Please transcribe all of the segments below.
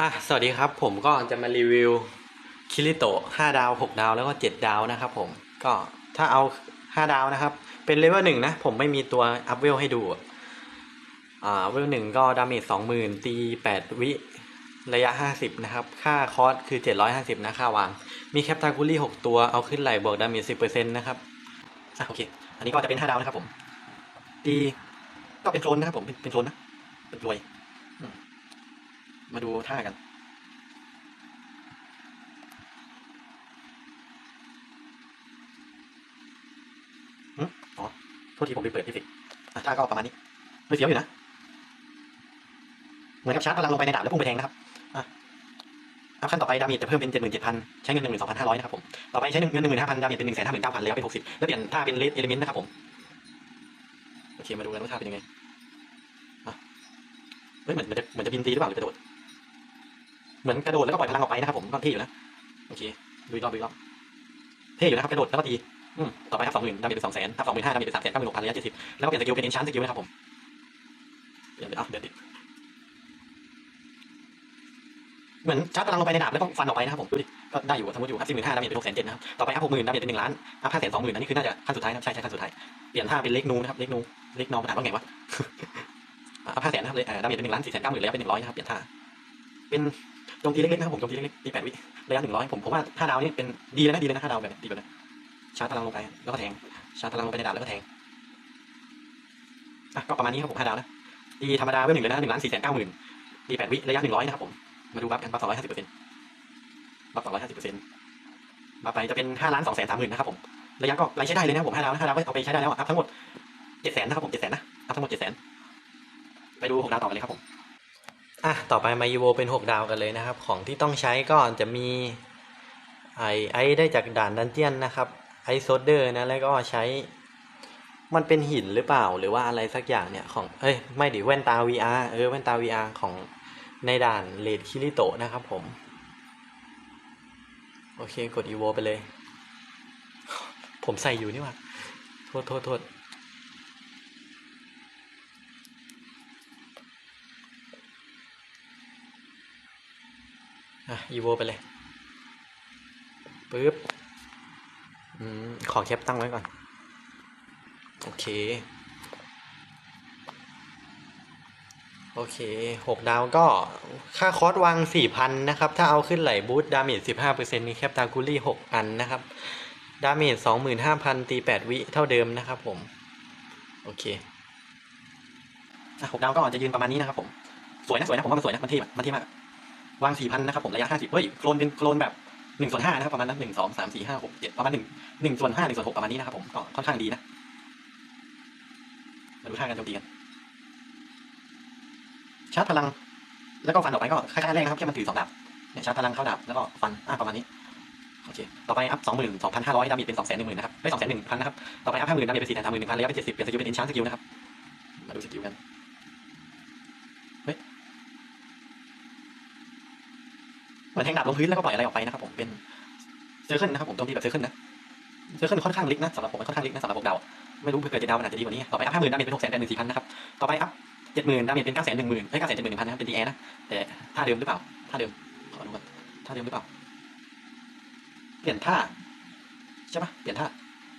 อะสวัสดีครับ ผมก็จะมารีวิวคิริโตะ5ดาว 6 ดาวแล้วก็ 7 ดาวนะครับผมก็ถ้าเอา 5 ดาวนะครับ เป็นเลเวลหนึ่งนะ ผมไม่มีตัวอัพเวลให้ดู อ่าเวลหนึ่งก็ดาเมจ20,000 ตี 8 วิระยะ 50 นะครับ ค่าคอสคือ 750 นะ ค่าวาง มีแคปตาคูลี่ 6 ตัวเอาขึ้นไหลบวกดาเมจ10%นะครับอะโอเค อันนี้ก็จะเป็น 5 ดาวนะครับผมตีก็เป็นโคลนนะครับผมเป็นเป็นโคลนนะเป็นรวย มาดูท่ากันอืมอ๋อ โทษทีผมไปเปิดที่สิอะท่าก็ประมาณนี้ไม่เสียวอยู่นะ เหมือนกับชาร์จพลังลงไปในดาบแล้วพุ่งไปแทงนะครับ อะอัพขั้นต่อไปดาเมจจะเพิ่มเป็นเจ็ดหมื่นเจ็ดพันใช้เงินหนึ่งหมื่นสองพันห้าร้อยนะครับผม ต่อไปใช้เงินหนึ่งหมื่นห้าพันดาเมจเป็นหนึ่งแสนห้าหมื่นเก้าพันแล้วเป็นหกสิบแล้วเปลี่ยนท่าเป็นเลสเอลิเมนต์นะครับผม โอเค มาดูกันว่าท่าเป็นยังไงอะเฮ้ยเหมือนเหมือนจะเหมือนจะบินตีหรือเปล่าหรือกระโดด เหมือนกระโดดแล้วก็ปล่อยพลังออกไปนะครับผมก็เท่อยู่นะโอเคดูอีกรอบดูอีกรอบเท่อยู่นะครับกระโดดแล้วก็ตีอืมต่อไปครับสองหมื่นดาเมจเป็นสองแสนครับสองหมื่นห้าดาเมจเป็นสามแสนเก้าหมื่นหกพันระยะเจ็ดสิบแล้วก็เปลี่ยนสกิลเป็นเอนชานสกิลนะครับผมเปลี่ยนเป็นอะเดี๋ยวติดเหมือนชาร์จพลังลงไปในดาบแล้วก็ฟันออกไปนะครับผมดูดิก็ได้อยู่สมมติอยู่ครับสี่หมื่นห้าดาเมจเป็นหกแสนเจ็ดนะครับต่อไปอัพหกหมื่นดาเมจเป็นหนึ่งล้านอัพห้าแสนสองหมื่นอันนี้คือน่าจะขั้นสุดท้ายนะใช่ใช่ขั้นสุดท้ายเปลี่ยนท่าเป็นเล็กนูนะครับเล็กนูเล็กนอมันอ่านว่าไงวะอัพห้าแสนนะครับเลยดาเมจเป็นหนึ่งล้านสี่แสนเก้าหมื่นแล้วเป็นหนึ่งร้อยนะครับเปลี่ยนท่าเป็น จมตีเล็กๆนะครับผมจมตีเล็กๆตีแปดวิระยะหนึ่งร้อยผมผมว่าห้าดาวนี่เป็นดีเลยนะดีเลยนะห้าดาวแบบดีแบบนี้ชาร์จพลังลงไปแล้วก็แทงชาร์จพลังลงไปในดาบแล้วก็แทงอะก็ประมาณนี้ครับผมห้าดาวนะตีธรรมดาเวลหนึ่งเลยนะหนึ่งล้านสี่แสนเก้าหมื่นตีแปดวิระยะหนึ่งร้อยนะครับผมมาดูบัฟกันบัฟสองร้อยห้าสิบเปอร์เซ็นต์บัฟสองร้อยห้าสิบเปอร์เซ็นต์บัฟไปจะเป็นห้าล้านสองแสนสามหมื่นนะครับผมระยะก็ไล่ใช้ได้เลยนะผมห้าดาวนะห้าดาวก็เอาไปใช้ได้แล้วอะอัพทั้งหมดเจ็ดแสนนะครับผมเจ็ดแสนนะอัพทั้งหมดเจ็ดแสนไปดูหกดาวต่อกันเลยครับผม อะต่อไปมายูโวเป็นหกดาวกันเลยนะครับ ของที่ต้องใช้ก็จะมีไอไอได้จากด่านดันเจียนนะครับไอโซเดอร์นะแล้วก็ใช้มันเป็นหินหรือเปล่าหรือว่าอะไรสักอย่างเนี่ยของเอ้ยไม่ดิแว่นตา VR เออแว่นตา VR ของในด่านเลดคิริโตนะครับผม โอเคกดอีโวไปเลย ผมใส่อยู่นี่หว่าโทษโทษโทษ อีโวไปเลยปึ๊บอืมขอแคปตั้งไว้ก่อน โอเค โอเคหกดาวก็ค่าคอร์สวางสี่พันนะครับ ถ้าเอาขึ้นไหลบูทดาเมจสิบห้าเปอร์เซ็นต์มีแคปตาคูลี่หกอันนะครับ ดาเมจสองหมื่นห้าพันตีแปดวิเท่าเดิมนะครับผม โอเคหกดาวก็จะยืนประมาณนี้นะครับผม สวยนะ สวยนะ ผมว่ามันสวยนะ มันเท่มันเท่มาก วางสี่พันนะครับผมระยะห้าสิบเฮ้ยโคลนเป็นโคลนแบบหนึ่งส่วนห้านะครับประมาณนั้นหนึ่งสองสามสี่ห้าหกเจ็ดประมาณหนึ่งหนึ่งส่วนห้าหนึ่งส่วนหกประมาณนี้นะครับผมก็ค่อนข้างดีนะมาดูท่ากันโจมตีกันชาร์จพลัง แล้วก็ฟันออกไปก็คล้ายๆแรกนะครับแค่มันถือสองดาบเนี่ยชาร์จพลังเข้าดาบแล้วก็ฟันอ่าประมาณนี้โอเค ต่อไปอัพสองหมื่นสองพันห้าร้อยดาเมจเป็นสองแสนหนึ่งหมื่นนะครับไม่สองแสนหนึ่งพันนะครับ ต่อไปอัพห้าหมื่นดาเมจเป็นสี่แสนสามหมื่นหนึ่งพันระยะเป็นเจ็ดสิบเปลี่ยนสกิลเป็นเอนชานสกิลนะครับ มาดูสกิลกันเฮ้ยเห มือนแทงดาบลงพื้นแล้วก็ปล่อยอะไรออกไปนะครับผมเป็นเซอร์เคิลนะครับผมโจมตีแบบเซอร์เคิลนะเซอร์เคิลค่อนข้างล็กนะสำหรับผมมันค่อนข้างล็กนะสำหรับพวกดาวไม่รู้เผื่อเกิดเจ็ดดาวมันอาจจะดีกว่านี้ต่อไปอัพห้าหมื่นดาเมจเป็นหกแสนแปดหมื่นสี่พันนะครับต่อไปอัพเจ็ดหมื่นดาเมจเป็นเก้าแสนหนึ่งหมื่นเอ้ยเก้าแสนเจ็ดหมื่นหนึ่งพันนะครับเป็นดีแอนะแต่ท่าเดิมหรือเปล่าท่าเดิมขอดูก่อนท่าเดิมหรือเปล่า เปลี่ยนท่าใช่ปะเปลี่ยนท่า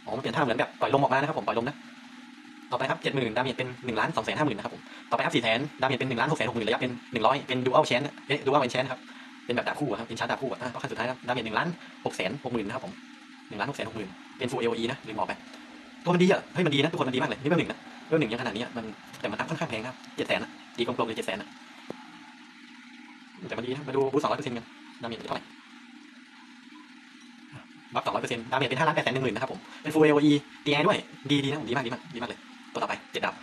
อ๋อมันเปลี่ยนท่าเหมือนแบบปล่อยลมออกมานะครับผมปล่อยลมนะต่อไปครับเจ็ดหมื่นดาเมจเป็นหนึ่งล้านสองแสนห้าหมื่นนะครับผมต่อไปครับสี่แสนดาเมจเป็นหนึ่งล้านหกแสนหกหมื่นระยะเป็นหนึ่งร้อยเป็นดูอัลแชนเอ๊ะดูอัลแชนครับ เป็นแบบดาบคู่ครับเป็นชาร์จดาบคู่อะอะก็ขั้นสุดท้ายครับดาเมจหนึ่งล้านหกแสนหกหมื่นนะครับผมหนึ่งล้านหกแสนหกหมื่นเป็นฟูเอลีนะลืมบอกไปตัวมันดีอะเฮ้ยมันดีนะทุกคนมันดีมากเลยนี่เบอร์หนึ่งนะเบอร์หนึ่งยังขนาดนี้มันแต่มันอัพค่อนข้างแพงครับเจ็ดแสนอะดีกลมๆเลยเจ็ดแสนอะแต่มันดีนะมาดูบูสสองร้อยเปอร์เซ็นต์กันดาเมจเท่าไหร่บัฟสองร้อยเปอร์เซ็นต์ดาเมจเป็นห้าล้านแปดแสนหนึ่งหมื่นนะครับผมเป็นฟูเอโอตีแอด้วยดีดีนะผมดีมากดีมากดีมากเลยตัวต่อไปเจ็ดดาว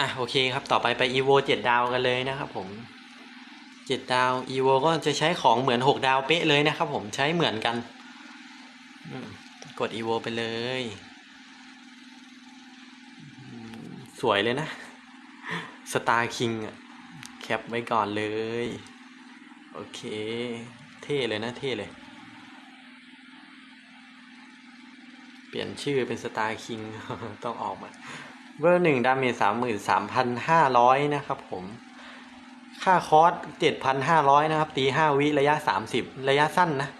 อะโอเคครับต่อไปไปอีโวเจ็ดดาวกันเลยนะครับผม เจ็ดดาวอีโวก็จะใช้ของเหมือนหกดาวเป๊ะเลยนะครับผมใช้เหมือนกันกดอีโวไปเลย สวยเลยนะสตาร์คิงอะแคปไว้ก่อนเลย โอเค เท่เลยนะเท่เลย เปลี่ยนชื่อเป็นสตาร์คิงต้องออกมาเวอร์หนึ่งดาเมจสามหมื่นสามพันห้าร้อยนะครับผม ค่าคอร์สเจ็ดพันห้าร้อยนะครับ ตีห้าวิระยะสามสิบระยะสั้นนะ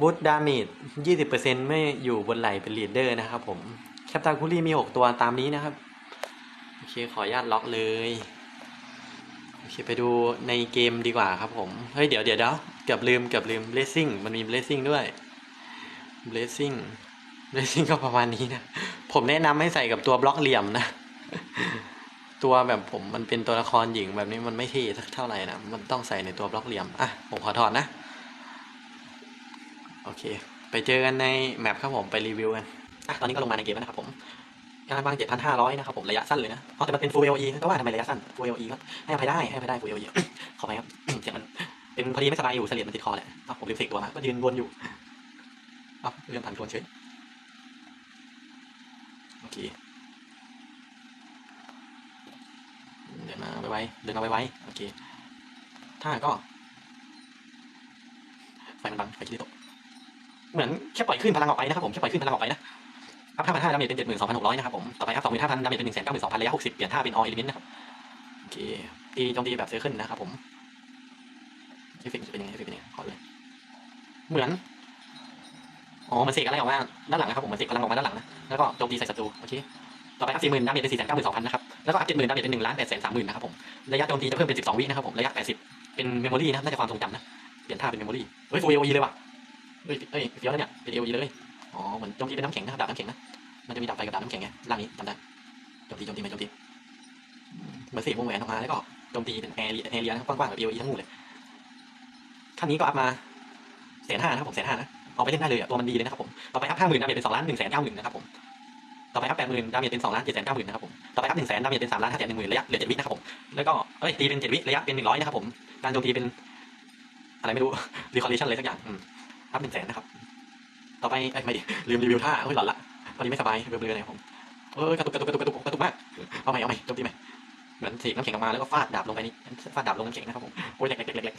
บูทดาเมจยี่สิบเปอร์เซ็นไม่อยู่บนไหลเป็นลีดเดอร์นะครับผม แคปตาคูลี่มีหกตัวตามนี้นะครับ โอเคขออนุญาตล็อกเลย โอเคไปดูในเกมดีกว่าครับผม เฮ้ย เดี๋ยวเดี๋ยวเดี๋ยวเกือบลืมเกือบลืมเลสซิ่งมันมีเลสซิ่งด้วยเลสซิ่งเลสซิ่งก็ประมาณนี้นะ ผมแนะนำให้ใส่กับตัวบล็อกเหลี่ยมนะ ตัวแบบผมมันเป็นตัวละครหญิงแบบนี้มันไม่เท่เท่าไหร่นะ มันต้องใส่ในตัวบล็อกเหลี่ยม อะ ผมขอถอดนะ โอเค ไปเจอกันในแมปครับผม ไปรีวิวกัน อะ ตอนนี้ก็ลงมาในเกมแล้วนะครับผม การวาง 7,500 นะครับผม ระยะสั้นเลยนะเพราะแต่มันเป็น Full LE ก็ว่าทำไมระยะสั้น Full LE ก็ให้อภัยได้ ให้อภัยได้ Full LE ขอไปครับเสียงมัน เป็นพอดีไม่สบายอยู่เสลียดมันติดคอแหละอ้าวผมลืมเสกตัวมาก็ยืนวนอยู่อ้าวเรื่องผ่านทวนเฉยโอเคเดิ นมาไวๆเดินมาไวๆโอเคถ้าก็ไฟมันบังไฟคิริโตะเหมือนแค่ปล่อยขึ้นพลังออกไปนะครับผมแค่ปล่อยขึ้นพลังออกไปนะอัพห้าพันห้าดาเมจเป็นเจ็ดหมื่นสองพันหกร้อยนะครับผมต่อไปอัพสองหมื่นห้าพันดาเมจเป็นหนึ่งแสนเก้าหมื่นสองพันระยะหกสิบเปลี่ยนท่าเป็นออเอลิเมนต์นะครับโอเคตีโจมตีแบบเซอร์เคิลนะครับผมเอฟเฟกต์จะเป็นยังไงเอฟเฟกต์เป็นยังไงขอเลยเหมือนอ๋อมันเสกอะไรออกมาด้านหลังนะครับผมมันเสกพลังออกมาด้านหลังนะแล้วก็โจมตีใส่ศัตรูโอเค ต่อไปอัพสี่หมื่นดาเมจเป็นสี่แสนเก้าหมื่นสองพันนะครับ แล้วก็อัพเจ็ดหมื่นดาเมจเป็นหนึ่งล้านแปดแสนสามหมื่นนะครับผม ระยะโจมตีจะเพิ่มเป็นสิบสองวินะครับผม ระยะแปดสิบเป็นเมมโมรีนะน่าจะความทรงจำนะ เปลี่ยนท่าเป็นเมมโมรีเฮ้ยฟูเอโอเลยว่ะ เฮ้ยเฮ้ยเฟี้ยวแล้วเนี่ย เป็นเอโอเลย อ๋อเหมือนโจมตีเป็นน้ำแข็งนะดาบน้ำแข็งนะ มันจะมีดาบไฟกับดาบน้ำแข็งไงร่างนี้จำได้โจมตีโจมตีไปโจมตีเหมือนเสียวงแหวนออกมาแล้วก็โจมตีเป็นแอร์เรียแอร์เรียนะกว้างๆแบบเอลีทั้งหมดเลยขั้นนี้ก็อัพมาแสนห้านะครับผมแสนห้านะเอาไปเล่นได้เลยอะตัวมันดีเลยนะครับผมต่อไปอัพห้าหมื่นดาเมจเป็นสองล้านหนึ่งแสนเก้าหมื่นนะครับผม ต่อไปอัพแปดหมื่นดาเมจเป็นสองล้านเจ็ดแสนเก้าหมื่นนะครับผม ต่อไปอัพหนึ่งแสนดาเมจเป็นสามล้านห้าแสนหนึ่งหมื่นระยะเหลือเจ็ดวินะครับผม แล้วก็เอ้ยตีเป็นเจ็ดวิระยะเป็นหนึ่งร้อยนะครับผม การโจมตีเป็นอะไรไม่รู้รีคอร์เรชั่นอะไรสักอย่างอืมอัพหนึ่งแสนนะครับ ต่อไปเอ้ยไม่ดิลืมรีวิวท่าเฮ้ยหลอนละพอดีไม่สบายเบลอๆเลยครับผมเออกระตุกกระตุกกระตุกกระตุกกระตุกมากเอาใหม่เอาใหม่โจมตีใหม่เหมือนเสกน้ำแข็งออกมาแล้วก็ฟาดดาบลงไปนี่ฟาดดาบลงน้ำแข็งนะครับผมโอ้ยเล็กเล็กเล็กเล็ก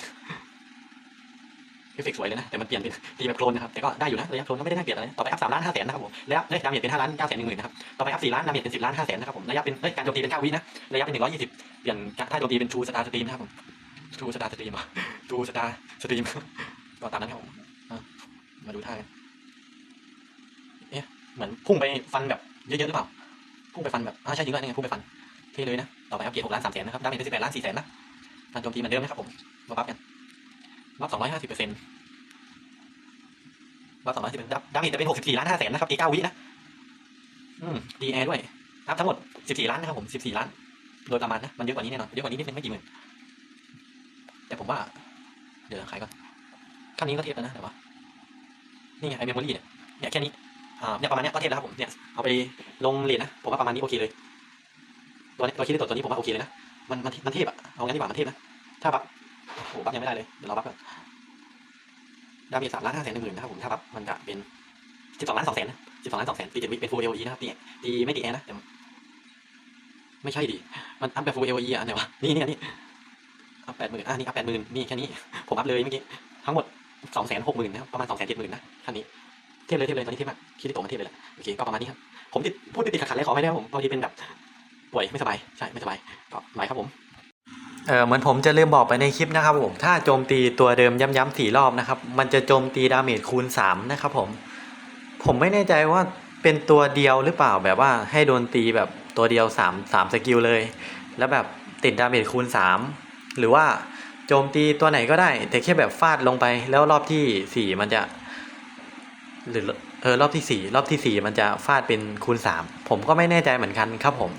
เอฟเฟกสวยเลยนะแต่มันเปลี่ยนเป็นตีแบบโคลนนะครับแต่ก็ได้อยู่นะระยะโคลนก็ไม่ได้น่าเกลียดอะไรต่อไปอัพสามล้านห้าแสนนะครับผมระยะเอ้ยดาเมจเป็นห้าล้านเก้าแสนหนึ่งหมื่นนะครับต่อไปอัพสี่ล้านดาเมจเป็นสิบล้านห้าแสนนะครับผมระยะเป็นเอ้ยการโจมตีเป็นเก้าวินะระยะเป็นหนึ่งร้อยยี่สิบเปลี่ยนถ้าโจมตีเป็นทูสตาร์สตรีมนะครับผมทูสตาร์สตรีมอะทูสตาร์สตรีมก็ตามนั้นครับผมมาดูท่ากันเหมือนพุ่งไปฟันแบบเยอะๆหรือเปล่าพุ่งไปฟันแบบอ่าใช่จริงด้วยนี่ไงพุ่งไปฟันเท่เลยนะต่อไปอัพเกียร์หกล้านสามแสนนะครับดาเมจเป็นสิบแปดล้านสี่แสนนะการโจมตีเหมือนเดิมนะครับผมมาบัฟกัน บัฟสองร้อยห้าสิบเปอร์เซ็นต์บัฟสองร้อยสิบเป็นดับดาเมจจะเป็นหกสิบสี่ล้านห้าแสนนะครับตีเก้าวินะ อืมดีแอร์ด้วยอัพทั้งหมดสิบสี่ล้านนะครับผมสิบสี่ล้าน โดยประมาณนะ มันเยอะกว่านี้แน่นอน เยอะกว่านี้นิดนึงไม่กี่หมื่น แต่ผมว่า เดี๋ยวขายก่อนขั้นนี้ก็เทียบแล้วนะแต่ว่า นี่ไงไอเมมโมรี่เนี่ย เนี่ยแค่นี้ อ่า เนี่ยประมาณเนี้ยก็เทพแล้วครับผม เนี่ย เอาไปลงเหรียญนะ ผมว่าประมาณนี้โอเคเลย ตัวนี้ตัวคิดได้ตัวตัวนี้ผมว่าโอเคเลยนะ มันมันมันเทพอะเอางั้นดีกว่ามันเทพนะ ถ้าบัฟ โอบัฟยังไม่ได้เลย เดี๋ยวเราบัฟก่อนดาเมจสามล้านห้าแสนหนึ่งหมื่นนะครับผม ถ้าบัฟมันจะเป็นสิบสองล้านสองแสนนะสิบสองล้านสองแสนตีเจ็ดวิเป็นฟูลเอลีนะครับตีตีไม่ตีแอร์นะแต่ไม่ใช่ดิ มันอัพแบบฟูลเอลีอะอันไหนวะ นี่นี่นนี้อัพแปดหมื่นอะนี่อัพแปดหมื่นนี่แค่นี้ ผมอัพเลยเมื่อกี้ ทั้งหมดสองแสนหกหมื่นนะครับ ประมาณสองแสนเจ็ดหมื่นนะขั้นนี้ เทพเลยเทพเลยตอนนี้เทพมากคิดที่โตมันเทพเลยแหละโอเค ก็ประมาณนี้ครับ ผมติดพูดติดติดขัดๆเลยขอไม่ได้ผมบางทีเป็นแบบป่วยไม่สบาย ใช่ ไม่สบาย ก็ไหวครับผม เออเหมือนผมจะลืมบอกไปในคลิปนะครับผมถ้าโจมตีตัวเดิมย้ำๆสี่รอบนะครับ มันจะโจมตีดาเมจคูณสามนะครับผม ผมไม่แน่ใจว่าเป็นตัวเดียวหรือเปล่าแบบว่าให้โดนตีแบบตัวเดียวสามสามสกิลเลย แล้วแบบติดดาเมจคูณสามหรือว่าโจมตีตัวไหนก็ได้ แต่แค่แบบฟาดลงไปแล้วรอบที่สี่มันจะ หรือเออรอบที่สี่รอบที่สี่มันจะฟาดเป็นคูณสามผมก็ไม่แน่ใจเหมือนกันครับผม